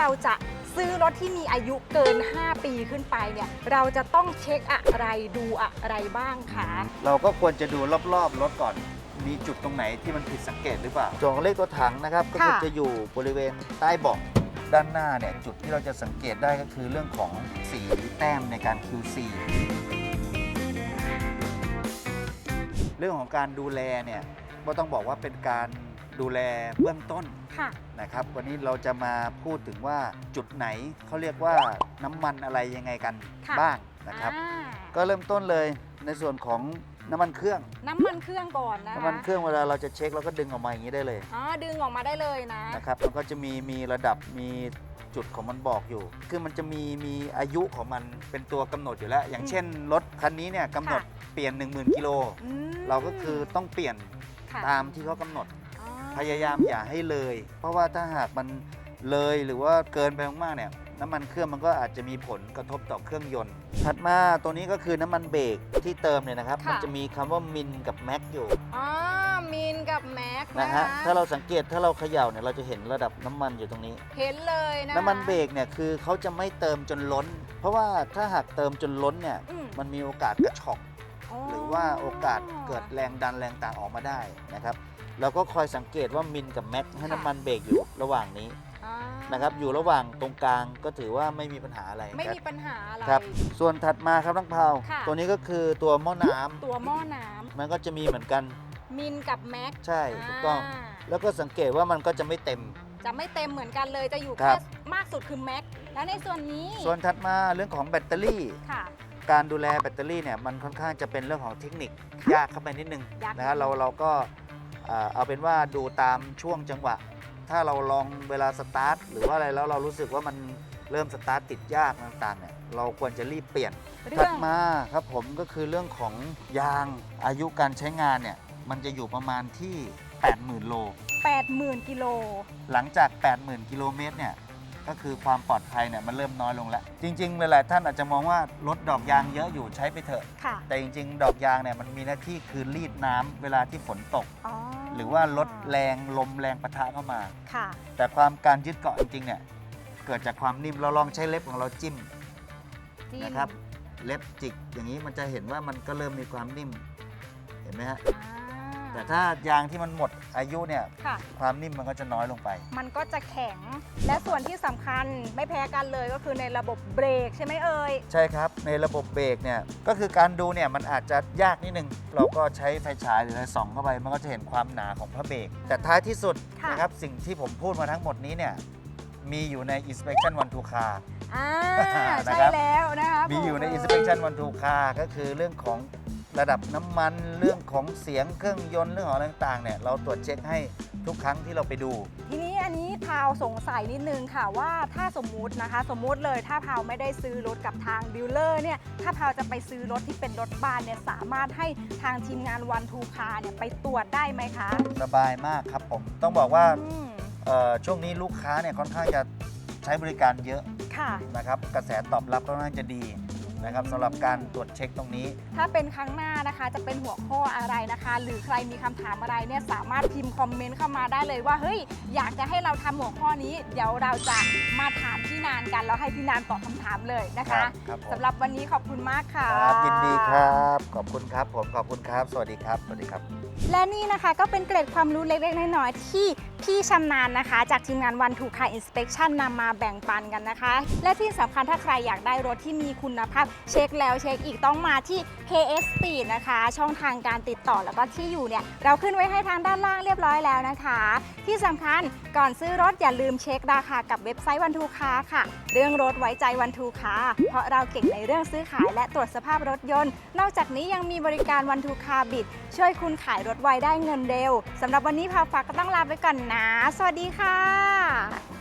เราจะซื้อรถที่มีอายุเกิน 5 ปีขึ้นไปเนี่ย เราจะต้องเช็คอะไรดูอะไรบ้างคะ เราก็ควรจะดูรอบๆรถก่อน มีจุดตรงไหนที่มันผิดสังเกตหรือเปล่าส่วนของเลขตัวถังนะครับ ก็คือค่ะ จะอยู่บริเวณใต้เบาะด้านหน้าเนี่ย จุดที่เราจะสังเกตได้ก็คือเรื่องของสีแต้มในการ QC เรื่องของการดูแลเนี่ย ก็ต้องบอกว่าเป็นการ ดูแลเบื้องต้นค่ะ นะครับ วันนี้เราจะมาพูดถึงว่าจุดไหนเขาเรียกว่าน้ำมันอะไรยังไงกันค่ะ บ้างนะครับ อ่าก็เริ่มต้นเลยในส่วนของน้ำมันเครื่อง น้ำมันเครื่องก่อนนะคะน้ำมันเครื่องเวลาเราจะเช็คเราก็ดึงออกมาอย่างนี้ได้เลยอ๋อดึงออกมาได้เลยนะ นะครับ มันก็จะมีมีระดับมีจุดของมันบอกอยู่ คือมันจะมีมีอายุของมันเป็นตัวกำหนดอยู่แล้ว อย่างเช่นรถคันนี้เนี่ยกำหนดเปลี่ยน 10,000 กิโล อืมเราก็คือต้องเปลี่ยนค่ะตามที่เขากำหนดอ๋อ พยายามอย่าให้เลย เพราะว่าถ้าหากมันเลยหรือว่าเกินไปมากๆเนี่ยน้ำมันเครื่องมันก็อาจจะมีผลกระทบต่อเครื่องยนต์ ถัดมาตัวนี้ก็คือน้ำมันเบรกที่เติมเนี่ยนะครับมันจะมีคำว่ามินกับแม็กอยู่อ๋อมินกับแม็กนะฮะถ้าเราสังเกตถ้าเราเขย่าเนี่ยเราจะเห็นระดับน้ำมันอยู่ตรงนี้ เห็นเลยนะน้ำมันเบรกเนี่ยคือเขาจะไม่เติมจนล้น เพราะว่าถ้าหากเติมจนล้นเนี่ยอืมมันมีโอกาสกระชอก หรือว่าโอกาสเกิดแรงดันแรงต่างออกมาได้นะครับเราก็คอยสังเกตว่ามินกับแม็กให้น้ำมันเบรกอยู่ระหว่างนี้อ่านะครับอยู่ระหว่างตรงกลางก็ถือว่าไม่มีปัญหาอะไรไม่ครับมีปัญหาอะไรครับส่วนถัดมาครับทั้งเผาค่ะตัวนี้ก็คือตัวหม้อน้ำตัวหม้อน้มันก็จะมีเหมือนกันำมินกับแม็กใช่ถูกต้องาแล้วก็สังเกตว่ามันก็จะไม่เต็ม จะไม่เต็มเหมือนกันเลยจะอยู่ครัแค่บมากสุดคือแม็กแล้วในส่วนนี้ ส่วนถัดมาเรื่องของแบตเตอรี่ค่ะ การดูแลแบตเตอรี่เนี่ยมันค่อนข้างจะเป็นเรื่องของเทคนิคค่ะยากเข้าไปนิดนึงยาก นะครับเราเราก็เอ่อเอาเป็นว่าดูตามช่วงจังหวะ ถ้าเราลองเวลาสตาร์ทหรือว่าอะไรแล้วเรารู้สึกว่ามันเริ่มสตาร์ทติดยากต่างๆเนี่ยเราควรจะรีบเปลี่ยน เรื่ถัอดงมาครับผมก็คือเรื่องของยางอายุการใช้งานเนี่ยมันจะอยู่ประมาณที่ 80,000 โล 80,000กิโล หลังจาก 80,000 กิโลเมตรเนี่ย ก็คือความปลอดภัยเนี่ยมันเริ่มน้อยลงแล้ว จริงๆหลายๆท่านอาจจะมองว่ารถดอกยางเยอะอยู่ใช้ไปเถอะ ค่ะแต่จริง ๆ ดอกยางเนี่ยมันมีหน้าที่คือรีดน้ำเวลาที่ฝนตก อ๋อหรือว่าลดแรงลมแรงปะทะเข้ามา ค่ะ แต่ความการยึดเกาะจริงๆเนี่ยเกิดจากความนิ่มเราลองใช้เล็บของเราจิ้มจิ้มนะครับ เล็บจิกอย่างนี้มันจะเห็นว่ามันก็เริ่มมีความนิ่ม เห็นไหมฮะ อ่า แต่ถ้ายางที่มันหมดอายุเนี่ยค่ะ ความนิ่มมันก็จะน้อยลงไป มันก็จะแข็ง และส่วนที่สำคัญไม่แพ้กันเลยก็คือในระบบเบรกใช่ไหมเอ่ย ใช่ครับ ในระบบเบรกเนี่ยก็คือการดูเนี่ยมันอาจจะยากนิดนึง เราก็ใช้ไฟฉายหรืออะไรส่องเข้าไป มันก็จะเห็นความหนาของพระเบรกแต่ท้ายที่สุดค่ะ นะครับสิ่งที่ผมพูดมาทั้งหมดนี้เนี่ยมีอยู่ใน inspection one to car อ่านะใช่ครับ แล้วนะคะมีอยู่ในบกเล inspection one to car ก็คือเรื่องของ ระดับน้ำมันเรื่องของเสียงเครื่องยนต์เรื่องของอะไรต่างๆเนี่ยเราตรวจเช็คให้ทุกครั้งที่เราไปดู ทีนี้อันนี้พาวสงสัยนิดนึงค่ะว่าถ้าสมมุตินะคะ สมมุติเลยถ้าพาวไม่ได้ซื้อรถกับทางดีลเลอร์เนี่ยถ้าพาวจะไปซื้อรถที่เป็นรถบ้านเนี่ยสามารถให้ทางทีมงานวันทูคาเนี่ยไปตรวจได้ไหมคะสบายมากครับผม ต้องบอกว่าอืมเอ่อช่วงนี้ลูกค้าเนี่ยค่อนข้างจะใช้บริการเยอะค่ะ นะครับกระแสตอบรับค่อนข้างจะดี นะครับสำหรับการตรวจเช็คตรงนี้ ถ้าเป็นครั้งหน้านะคะ จะเป็นหัวข้ออะไรนะคะ หรือใครมีคำถามอะไรเนี่ยสามารถพิมพ์คอมเมนต์เข้ามาได้เลยว่าเฮ้ยอยากจะให้เราทำหัวข้อนี้ เดี๋ยวเราจะมาถามพี่นานกันแล้วให้พี่นานตอบคำถามเลยนะครัคะบครับผม สำหรับวันนี้ขอบคุณมากค่ะ ครับยินดีครับ ขอบคุณครับผมขอบคุณครับ สวัสดีครับ สวัสดีครับ และนี่นะคะก็เป็นเกร็ดความรู้เล็กๆ น้อยๆ ที่พี่ชำนาญนะคะ จากทีมงานวันทูคาอินสเป t ชันนำมาแบ่งปันกันนะคะ และที่สำคัญถ้าใครอยากได้รถที่มีคุณภาพ เช็คแล้วเช็คอีกต้องมาที่ KS Speed นะคะ ช่องทางการติดต่อแล้วก็ที่อยู่เนี่ย เราขึ้นไว้ให้ทางด้านล่างเรียบร้อยแล้วนะคะ ที่สำคัญก่อนซื้อรถอย่าลืมเช็คราคากับเว็บไซต์วันทูคาค่ะ เรื่องรถไว้ใจวันทูคาเพราะเราเก่งในเรื่องซื้อขายและตรวจสภาพรถยนต์ นอกจากนี้ยังมีบริการวันทูคาบิดช่วยคุณขายรถไวได้เงินเร็วสำหรับวันนี้พาฟักก็ต้องลาไปก่อนนะ สวัสดีค่ะ